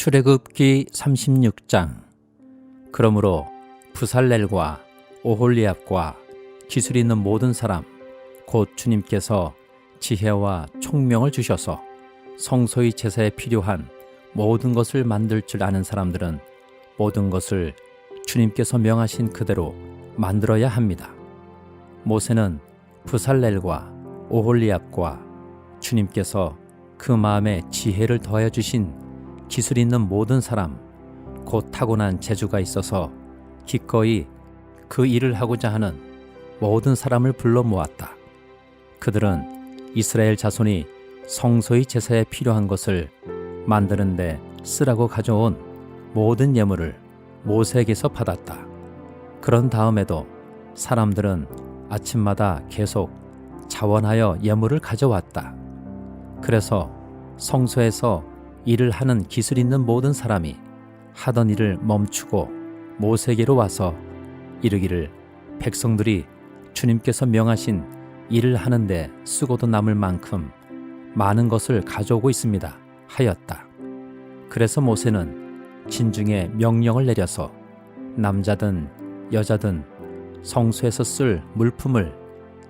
출애굽기 36장 그러므로 부살렐과 오홀리압과 기술 있는 모든 사람 곧 주님께서 지혜와 총명을 주셔서 성소의 제사에 필요한 모든 것을 만들 줄 아는 사람들은 모든 것을 주님께서 명하신 그대로 만들어야 합니다. 모세는 부살렐과 오홀리압과 주님께서 그 마음에 지혜를 더해 주신 기술 있는 모든 사람, 곧 타고난 재주가 있어서 기꺼이 그 일을 하고자 하는 모든 사람을 불러 모았다. 그들은 이스라엘 자손이 성소의 제사에 필요한 것을 만드는데 쓰라고 가져온 모든 예물을 모세에게서 받았다. 그런 다음에도 사람들은 아침마다 계속 자원하여 예물을 가져왔다. 그래서 성소에서 일을 하는 기술 있는 모든 사람이 하던 일을 멈추고 모세에게로 와서 이르기를 백성들이 주님께서 명하신 일을 하는데 쓰고도 남을 만큼 많은 것을 가져오고 있습니다. 하였다. 그래서 모세는 진중에 명령을 내려서 남자든 여자든 성소에서 쓸 물품을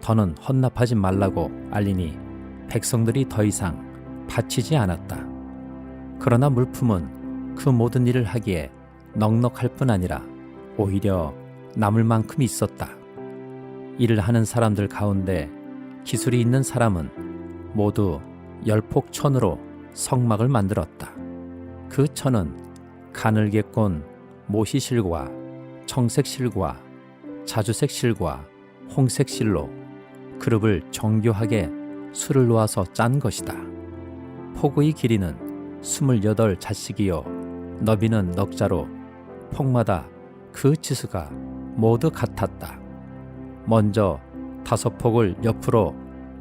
더는 헌납하지 말라고 알리니 백성들이 더 이상 바치지 않았다. 그러나 물품은 그 모든 일을 하기에 넉넉할 뿐 아니라 오히려 남을 만큼 있었다. 일을 하는 사람들 가운데 기술이 있는 사람은 모두 열폭 천으로 성막을 만들었다. 그 천은 가늘게 꼰 모시실과 청색실과 자주색 실과 홍색 실로 그룹을 정교하게 술을 놓아서 짠 것이다. 폭의 길이는 스물여덟 자씩이요 너비는 넉자로 폭마다 그 지수가 모두 같았다. 먼저 다섯 폭을 옆으로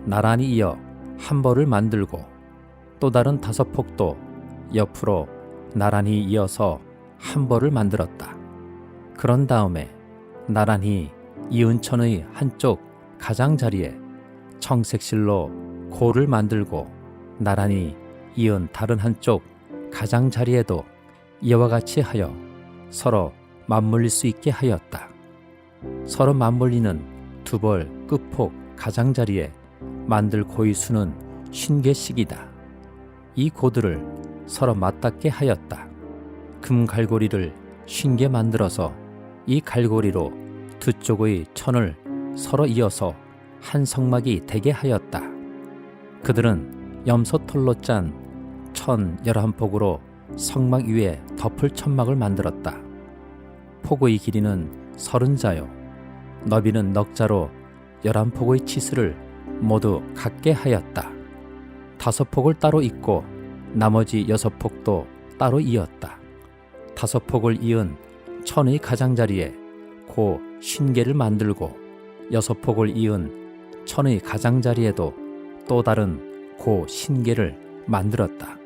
나란히 이어 한 벌을 만들고 또 다른 다섯 폭도 옆으로 나란히 이어서 한 벌을 만들었다. 그런 다음에 나란히 이은천의 한쪽 가장자리에 청색실로 고를 만들고 나란히 이은 다른 한쪽 가장자리에도 이와 같이 하여 서로 맞물릴 수 있게 하였다. 서로 맞물리는 두벌 끝폭 가장자리에 만들 고의 수는 쉰 개씩이다. 이 고들을 서로 맞닿게 하였다. 금 갈고리를 쉰개 만들어서 이 갈고리로 두 쪽의 천을 서로 이어서 한 성막이 되게 하였다. 그들은 염소털로 짠 천 열한 폭으로 성막 위에 덮을 천막을 만들었다. 폭의 길이는 서른 자요. 너비는 넉 자로 열한 폭의 치수를 모두 같게 하였다. 다섯 폭을 따로 잇고 나머지 여섯 폭도 따로 이었다. 다섯 폭을 이은 천의 가장자리에 고 쉰개를 만들고 여섯 폭을 이은 천의 가장자리에도 또 다른 고 신개를 만들었다.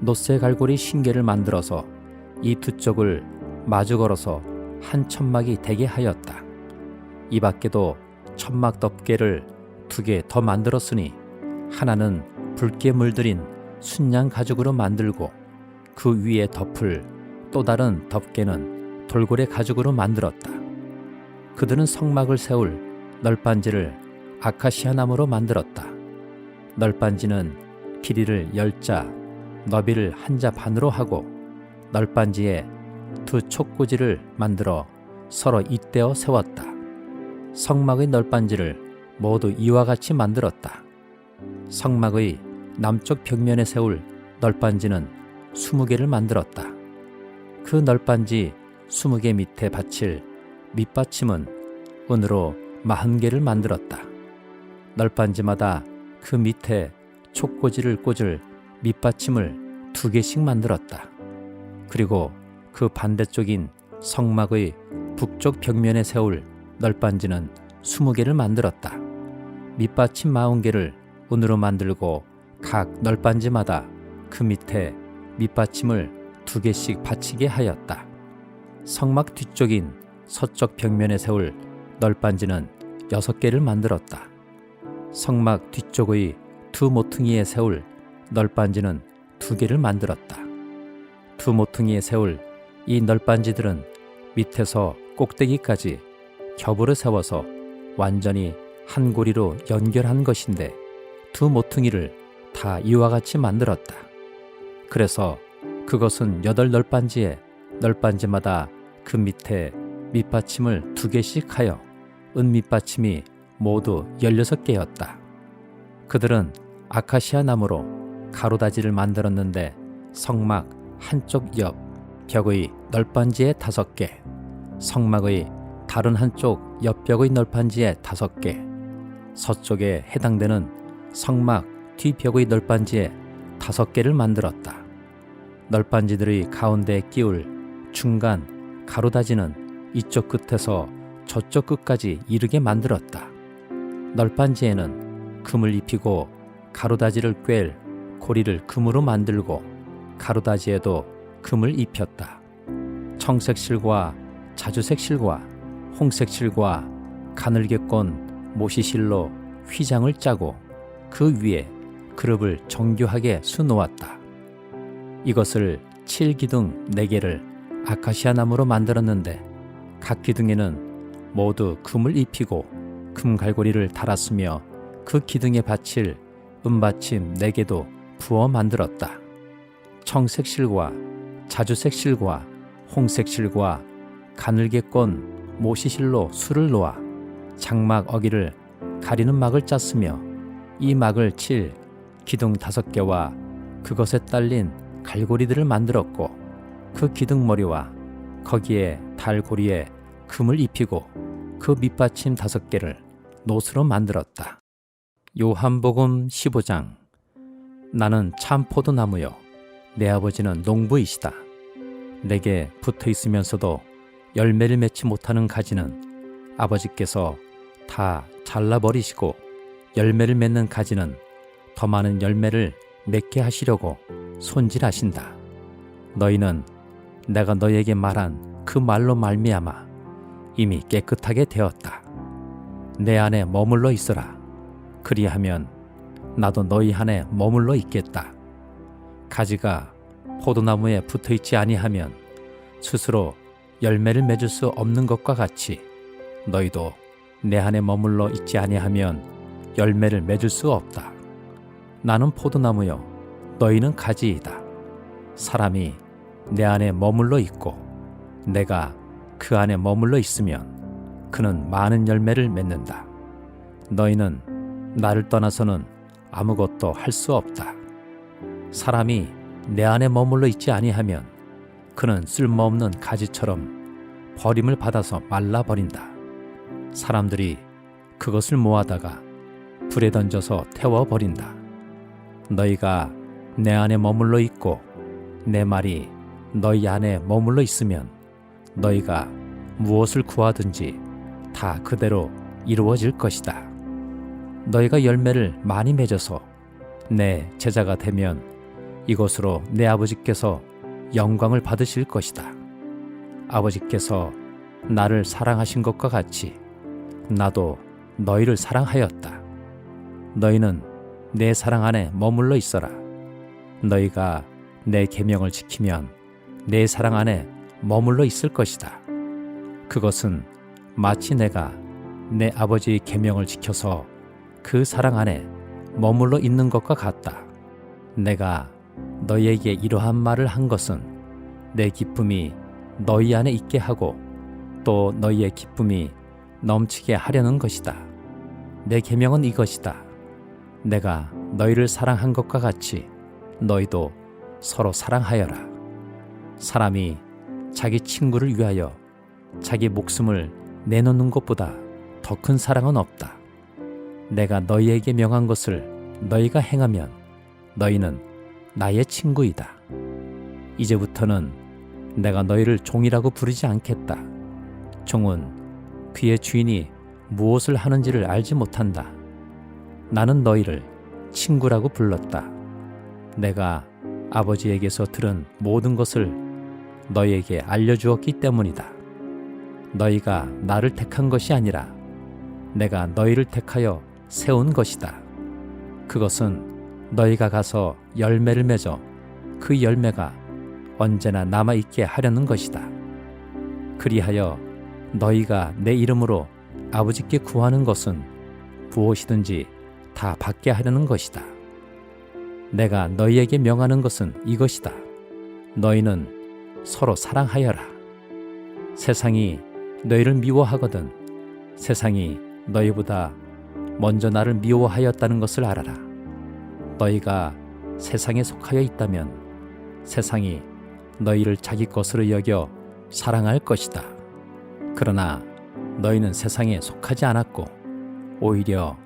노쇠 갈고리 신개를 만들어서 이 두 쪽을 마주 걸어서 한 천막이 되게 하였다. 이 밖에도 천막 덮개를 두 개 더 만들었으니 하나는 붉게 물들인 순양 가죽으로 만들고 그 위에 덮을 또 다른 덮개는 돌고래 가죽으로 만들었다. 그들은 성막을 세울 널빤지를 아카시아 나무로 만들었다. 널빤지는 길이를 열자, 너비를 한자 반으로 하고 널빤지에 두 촉구지를 만들어 서로 잇대어 세웠다. 성막의 널빤지를 모두 이와 같이 만들었다. 성막의 남쪽 벽면에 세울 널빤지는 스무 개를 만들었다. 그 널빤지 스무 개 밑에 받칠 밑받침은 은으로 마흔 개를 만들었다. 널빤지마다 그 밑에 촉꽂이를 꽂을 밑받침을 두 개씩 만들었다. 그리고 그 반대쪽인 성막의 북쪽 벽면에 세울 널빤지는 스무 개를 만들었다. 밑받침 마흔 개를 은으로 만들고 각 널빤지마다 그 밑에 밑받침을 두 개씩 받치게 하였다. 성막 뒤쪽인 서쪽 벽면에 세울 널빤지는 여섯 개를 만들었다. 성막 뒤쪽의 두 모퉁이에 세울 널빤지는 두 개를 만들었다. 두 모퉁이에 세울 이 널빤지들은 밑에서 꼭대기까지 겹으로 세워서 완전히 한 고리로 연결한 것인데 두 모퉁이를 다 이와 같이 만들었다. 그래서 그것은 여덟 널빤지에 널빤지마다 그 밑에 밑받침을 두 개씩 하여 은 밑받침이 모두 열여섯 개였다. 그들은 아카시아 나무로 가로다지를 만들었는데 성막 한쪽 옆 벽의 널빤지에 다섯 개, 성막의 다른 한쪽 옆벽의 널빤지에 다섯 개, 서쪽에 해당되는 성막 뒤벽의 널빤지에 다섯 개를 만들었다. 널빤지들의 가운데 끼울 중간 가로다지는 이쪽 끝에서 저쪽 끝까지 이르게 만들었다. 널빤지에는 금을 입히고 가로다지를 꿰 고리를 금으로 만들고 가로다지에도 금을 입혔다. 청색 실과 자주색 실과 홍색 실과 가늘게 꼰 모시실로 휘장을 짜고 그 위에 그룹을 정교하게 수놓았다. 이것을 칠기둥 네개를 아카시아 나무로 만들었는데 각 기둥에는 모두 금을 입히고 금갈고리를 달았으며 그 기둥에 받칠 은받침 네개도 부어 만들었다. 청색 실과 자주색 실과 홍색 실과 가늘게 꼰 모시실로 술을 놓아 장막 어기를 가리는 막을 짰으며 이 막을 칠 기둥 다섯 개와 그것에 딸린 갈고리들을 만들었고 그 기둥머리와 거기에 달고리에 금을 입히고 그 밑받침 다섯 개를 노스로 만들었다. 요한복음 15장 나는 참 포도나무요 내 아버지는 농부이시다. 내게 붙어 있으면서도 열매를 맺지 못하는 가지는 아버지께서 다 잘라버리시고 열매를 맺는 가지는 더 많은 열매를 맺게 하시려고 손질하신다. 너희는 내가 너희에게 말한 그 말로 말미암아 이미 깨끗하게 되었다. 내 안에 머물러 있어라. 그리하면 나도 너희 안에 머물러 있겠다. 가지가 포도나무에 붙어 있지 아니하면 스스로 열매를 맺을 수 없는 것과 같이 너희도 내 안에 머물러 있지 아니하면 열매를 맺을 수 없다. 나는 포도나무요 너희는 가지이다. 사람이 내 안에 머물러 있고 내가 그 안에 머물러 있으면 그는 많은 열매를 맺는다. 너희는 나를 떠나서는 아무것도 할 수 없다. 사람이 내 안에 머물러 있지 아니하면 그는 쓸모없는 가지처럼 버림을 받아서 말라 버린다. 사람들이 그것을 모아다가 불에 던져서 태워 버린다. 너희가 내 안에 머물러 있고 내 말이 너희 안에 머물러 있으면 너희가 무엇을 구하든지 다 그대로 이루어질 것이다. 너희가 열매를 많이 맺어서 내 제자가 되면 이것으로 내 아버지께서 영광을 받으실 것이다. 아버지께서 나를 사랑하신 것과 같이 나도 너희를 사랑하였다. 너희는 내 사랑 안에 머물러 있어라. 너희가 내 계명을 지키면 내 사랑 안에 머물러 있을 것이다. 그것은 마치 내가 내 아버지의 계명을 지켜서 그 사랑 안에 머물러 있는 것과 같다. 내가 너희에게 이러한 말을 한 것은 내 기쁨이 너희 안에 있게 하고 또 너희의 기쁨이 넘치게 하려는 것이다. 내 계명은 이것이다. 내가 너희를 사랑한 것과 같이 너희도 서로 사랑하여라. 사람이 자기 친구를 위하여 자기 목숨을 내놓는 것보다 더 큰 사랑은 없다. 내가 너희에게 명한 것을 너희가 행하면 너희는 나의 친구이다. 이제부터는 내가 너희를 종이라고 부르지 않겠다. 종은 그의 주인이 무엇을 하는지를 알지 못한다. 나는 너희를 친구라고 불렀다. 내가 아버지에게서 들은 모든 것을 너희에게 알려주었기 때문이다. 너희가 나를 택한 것이 아니라 내가 너희를 택하여 세운 것이다. 그것은 너희가 가서 열매를 맺어 그 열매가 언제나 남아 있게 하려는 것이다. 그리하여 너희가 내 이름으로 아버지께 구하는 것은 무엇이든지 다 받게 하려는 것이다. 내가 너희에게 명하는 것은 이것이다. 너희는 서로 사랑하여라. 세상이 너희를 미워하거든 세상이 너희보다 먼저 나를 미워하였다는 것을 알아라. 너희가 세상에 속하여 있다면 세상이 너희를 자기 것으로 여겨 사랑할 것이다. 그러나 너희는 세상에 속하지 않았고 오히려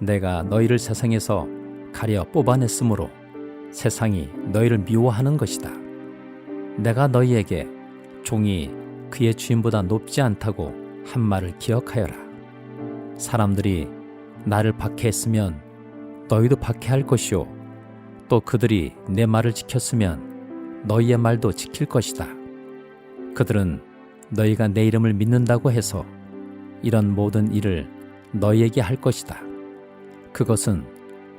내가 너희를 세상에서 가려 뽑아냈으므로 세상이 너희를 미워하는 것이다. 내가 너희에게 종이 그의 주인보다 높지 않다고 한 말을 기억하여라. 사람들이 나를 박해했으면 너희도 박해할 것이요. 또 그들이 내 말을 지켰으면 너희의 말도 지킬 것이다. 그들은 너희가 내 이름을 믿는다고 해서 이런 모든 일을 너희에게 할 것이다. 그것은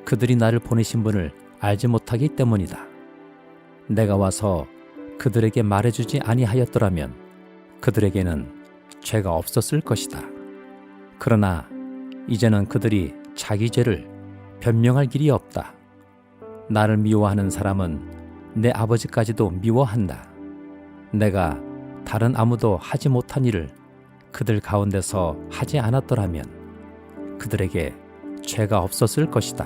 그들이 나를 보내신 분을 알지 못하기 때문이다. 내가 와서 그들에게 말해주지 아니하였더라면 그들에게는 죄가 없었을 것이다. 그러나 이제는 그들이 자기 죄를 변명할 길이 없다. 나를 미워하는 사람은 내 아버지까지도 미워한다. 내가 다른 아무도 하지 못한 일을 그들 가운데서 하지 않았더라면 그들에게 죄가 없었을 것이다.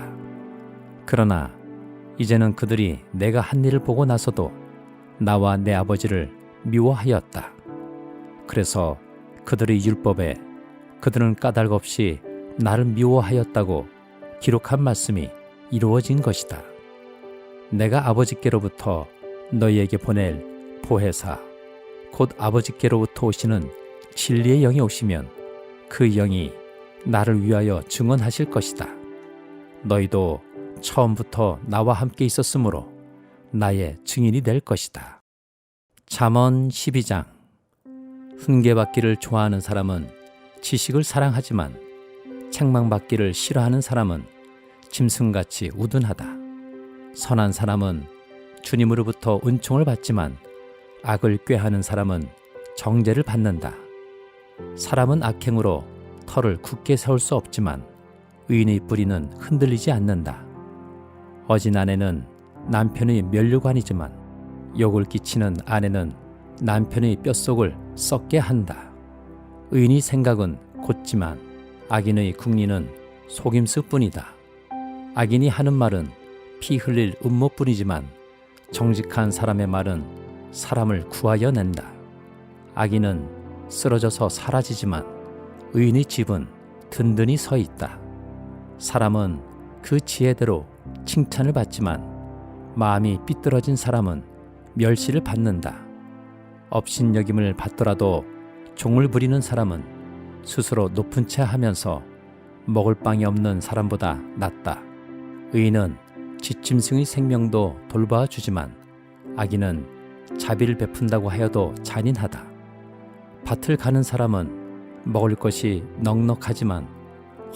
그러나 이제는 그들이 내가 한 일을 보고 나서도 나와 내 아버지를 미워하였다. 그래서 그들의 율법에 그들은 까닭 없이 나를 미워하였다고 기록한 말씀이 이루어진 것이다. 내가 아버지께로부터 너희에게 보낼 보혜사, 곧 아버지께로부터 오시는 진리의 영이 오시면 그 영이 나를 위하여 증언하실 것이다. 너희도 처음부터 나와 함께 있었으므로 나의 증인이 될 것이다. 잠언 12장 훈계받기를 좋아하는 사람은 지식을 사랑하지만 책망받기를 싫어하는 사람은 짐승같이 우둔하다. 선한 사람은 주님으로부터 은총을 받지만 악을 꾀하는 사람은 정죄를 받는다. 사람은 악행으로 털을 굳게 세울 수 없지만 의인의 뿌리는 흔들리지 않는다. 어진 아내는 남편의 면류관이지만 욕을 끼치는 아내는 남편의 뼛속을 썩게 한다. 의인의 생각은 곧지만 악인의 궁리는 속임수뿐이다. 악인이 하는 말은 피 흘릴 음모뿐이지만 정직한 사람의 말은 사람을 구하여 낸다. 악인은 쓰러져서 사라지지만 의인의 집은 든든히 서 있다. 사람은 그 지혜대로 칭찬을 받지만 마음이 삐뚤어진 사람은 멸시를 받는다. 업신여김을 받더라도 종을 부리는 사람은 스스로 높은 채 하면서 먹을 빵이 없는 사람보다 낫다. 의인은 지짐승의 생명도 돌봐 주지만 악인은 자비를 베푼다고 하여도 잔인하다. 밭을 가는 사람은 먹을 것이 넉넉하지만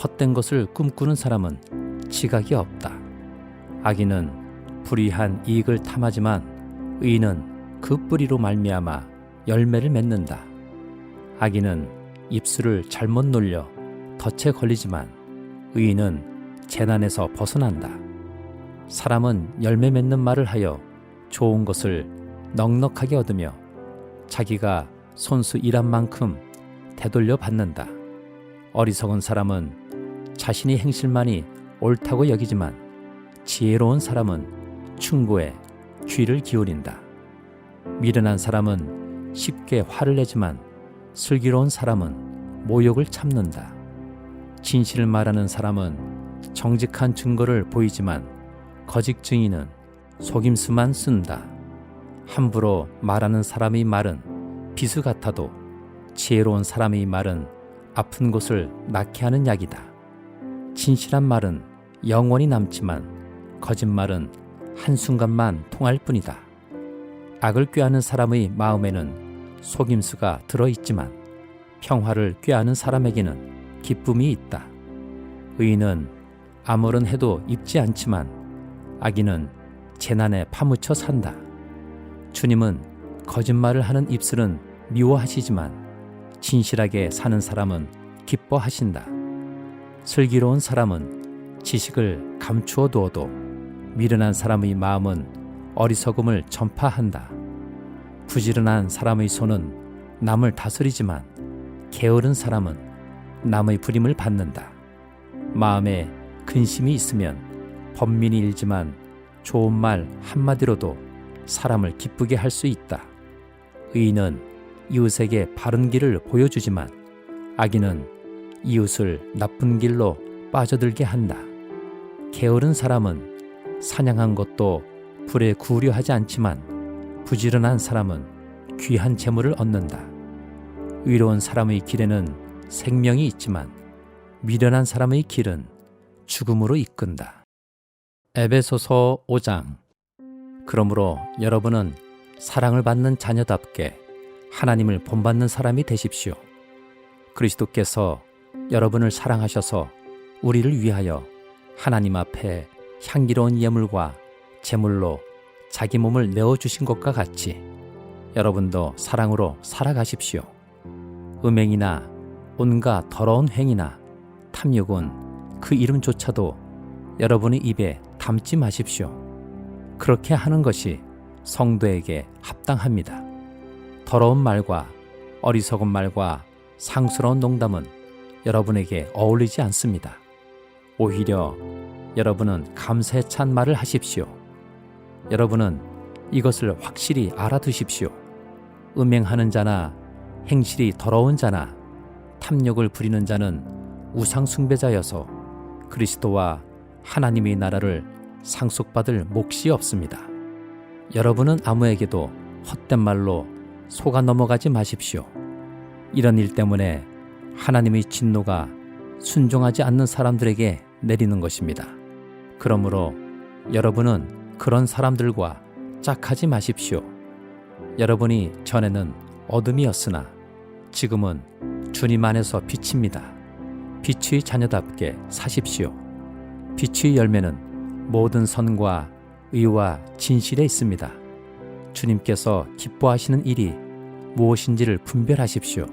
헛된 것을 꿈꾸는 사람은 지각이 없다. 악인은 불의한 이익을 탐하지만 의인은 그 뿌리로 말미암아 열매를 맺는다. 악인은 입술을 잘못 놀려 덫에 걸리지만 의인은 재난에서 벗어난다. 사람은 열매 맺는 말을 하여 좋은 것을 넉넉하게 얻으며 자기가 손수 일한 만큼 되돌려 받는다. 어리석은 사람은 자신이 행실만이 옳다고 여기지만 지혜로운 사람은 충고에 귀를 기울인다. 미련한 사람은 쉽게 화를 내지만 슬기로운 사람은 모욕을 참는다. 진실을 말하는 사람은 정직한 증거를 보이지만 거짓 증인은 속임수만 쓴다. 함부로 말하는 사람의 말은 비수 같아도 지혜로운 사람의 말은 아픈 곳을 낫게 하는 약이다. 진실한 말은 영원히 남지만 거짓말은 한순간만 통할 뿐이다. 악을 꾀하는 사람의 마음에는 속임수가 들어있지만 평화를 꾀하는 사람에게는 기쁨이 있다. 의인은 아무런 해도 입지 않지만 악인은 재난에 파묻혀 산다. 주님은 거짓말을 하는 입술은 미워하시지만 진실하게 사는 사람은 기뻐하신다. 슬기로운 사람은 지식을 감추어 두어도 미련한 사람의 마음은 어리석음을 전파한다. 부지런한 사람의 손은 남을 다스리지만 게으른 사람은 남의 부림을 받는다. 마음에 근심이 있으면 번민이 일지만 좋은 말 한마디로도 사람을 기쁘게 할 수 있다. 의인은 이웃에게 바른 길을 보여주지만 악인은 이웃을 나쁜 길로 빠져들게 한다. 게으른 사람은 사냥한 것도 불에 구우려 하지 않지만 부지런한 사람은 귀한 재물을 얻는다. 의로운 사람의 길에는 생명이 있지만 미련한 사람의 길은 죽음으로 이끈다. 에베소서 5장 그러므로 여러분은 사랑을 받는 자녀답게 하나님을 본받는 사람이 되십시오. 그리스도께서 여러분을 사랑하셔서 우리를 위하여 하나님 앞에 향기로운 예물과 제물로 자기 몸을 내어 주신 것과 같이 여러분도 사랑으로 살아가십시오. 음행이나 온갖 더러운 행위나 탐욕은 그 이름조차도 여러분의 입에 담지 마십시오. 그렇게 하는 것이 성도에게 합당합니다. 더러운 말과 어리석은 말과 상스러운 농담은 여러분에게 어울리지 않습니다. 오히려 여러분은 감사에 찬 말을 하십시오. 여러분은 이것을 확실히 알아두십시오. 음행하는 자나 행실이 더러운 자나 탐욕을 부리는 자는 우상숭배자여서 그리스도와 하나님의 나라를 상속받을 몫이 없습니다. 여러분은 아무에게도 헛된 말로 속아 넘어가지 마십시오. 이런 일 때문에 하나님의 진노가 순종하지 않는 사람들에게 내리는 것입니다. 그러므로 여러분은 그런 사람들과 짝하지 마십시오. 여러분이 전에는 어둠이었으나 지금은 주님 안에서 빛입니다. 빛의 자녀답게 사십시오. 빛의 열매는 모든 선과 의와 진실에 있습니다. 주님께서 기뻐하시는 일이 무엇인지를 분별하십시오.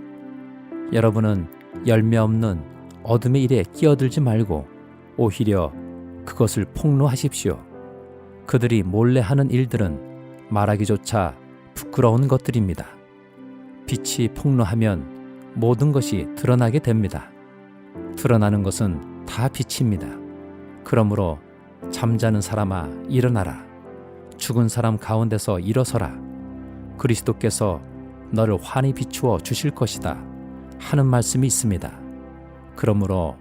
여러분은 열매 없는 어둠의 일에 끼어들지 말고 오히려 그것을 폭로하십시오. 그들이 몰래 하는 일들은 말하기조차 부끄러운 것들입니다. 빛이 폭로하면 모든 것이 드러나게 됩니다. 드러나는 것은 다 빛입니다. 그러므로 잠자는 사람아 일어나라. 죽은 사람 가운데서 일어서라. 그리스도께서 너를 환히 비추어 주실 것이다. 하는 말씀이 있습니다. 그러므로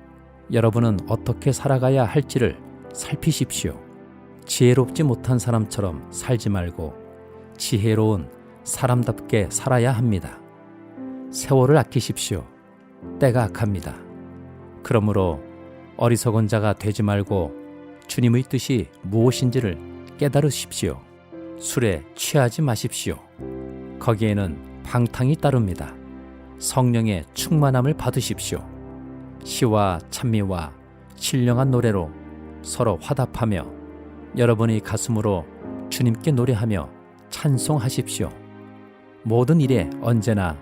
여러분은 어떻게 살아가야 할지를 살피십시오. 지혜롭지 못한 사람처럼 살지 말고 지혜로운 사람답게 살아야 합니다. 세월을 아끼십시오. 때가 악합니다. 그러므로 어리석은 자가 되지 말고 주님의 뜻이 무엇인지를 깨달으십시오. 술에 취하지 마십시오. 거기에는 방탕이 따릅니다. 성령의 충만함을 받으십시오. 시와 찬미와 신령한 노래로 서로 화답하며 여러분의 가슴으로 주님께 노래하며 찬송하십시오. 모든 일에 언제나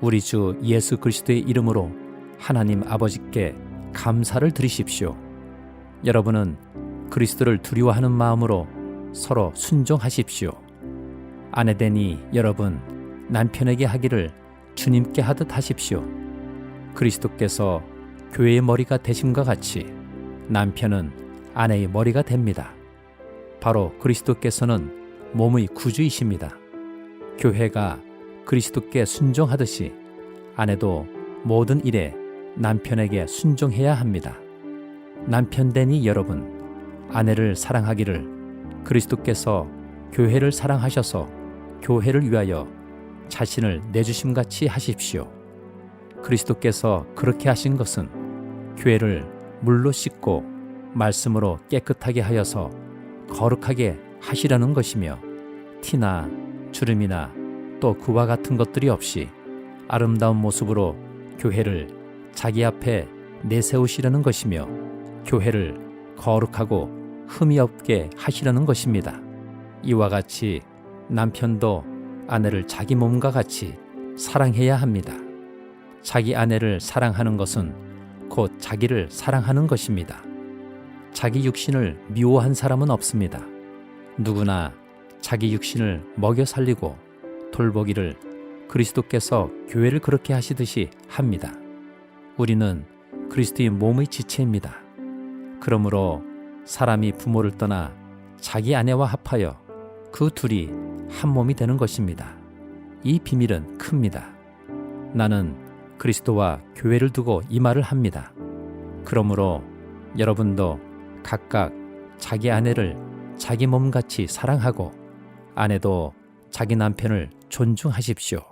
우리 주 예수 그리스도의 이름으로 하나님 아버지께 감사를 드리십시오. 여러분은 그리스도를 두려워하는 마음으로 서로 순종하십시오. 아내 되니 여러분 남편에게 하기를 주님께 하듯 하십시오. 그리스도께서 교회의 머리가 되심과 같이 남편은 아내의 머리가 됩니다. 바로 그리스도께서는 몸의 구주이십니다. 교회가 그리스도께 순종하듯이 아내도 모든 일에 남편에게 순종해야 합니다. 남편 되니 여러분, 아내를 사랑하기를 그리스도께서 교회를 사랑하셔서 교회를 위하여 자신을 내주심 같이 하십시오. 그리스도께서 그렇게 하신 것은 교회를 물로 씻고 말씀으로 깨끗하게 하여서 거룩하게 하시려는 것이며 티나 주름이나 또 그와 같은 것들이 없이 아름다운 모습으로 교회를 자기 앞에 내세우시려는 것이며 교회를 거룩하고 흠이 없게 하시려는 것입니다. 이와 같이 남편도 아내를 자기 몸과 같이 사랑해야 합니다. 자기 아내를 사랑하는 것은 곧 자기를 사랑하는 것입니다. 자기 육신을 미워한 사람은 없습니다. 누구나 자기 육신을 먹여 살리고 돌보기를 그리스도께서 교회를 그렇게 하시듯이 합니다. 우리는 그리스도의 몸의 지체입니다. 그러므로 사람이 부모를 떠나 자기 아내와 합하여 그 둘이 한 몸이 되는 것입니다. 이 비밀은 큽니다. 나는 그리스도와 교회를 두고 이 말을 합니다. 그러므로 여러분도 각각 자기 아내를 자기 몸같이 사랑하고 아내도 자기 남편을 존중하십시오.